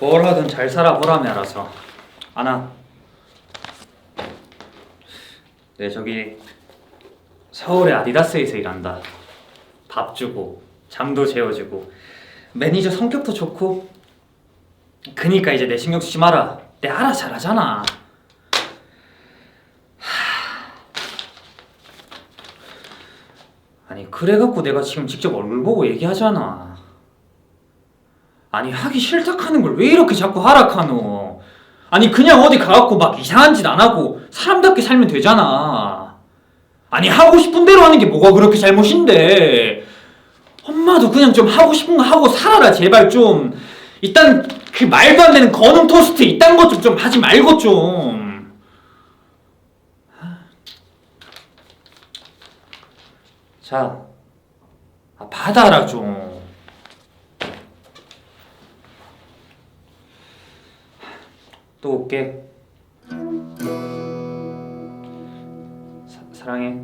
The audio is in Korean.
뭘 하든 잘 살아보라며 알아서. 아나. 네 저기 서울의 아디다스에서 일한다. 밥 주고 잠도 재워주고 매니저 성격도 좋고. 그니까 이제 내 신경 쓰지 마라. 내 알아 잘하잖아. 하... 아니 그래갖고 내가 지금 직접 얼굴 보고 얘기하잖아 아니 하기 싫다 하는 걸 왜 이렇게 자꾸 하락하노? 아니 그냥 어디 가갖고 막 이상한 짓 안 하고 사람답게 살면 되잖아. 아니 하고 싶은 대로 하는 게 뭐가 그렇게 잘못인데? 엄마도 그냥 좀 하고 싶은 거 하고 살아라 제발 좀. 일단 그 말도 안 되는 거능 토스트 이딴 것좀 좀 하지 말고 좀. 자, 아, 받아라 좀. 또 올게. 사, 사랑해.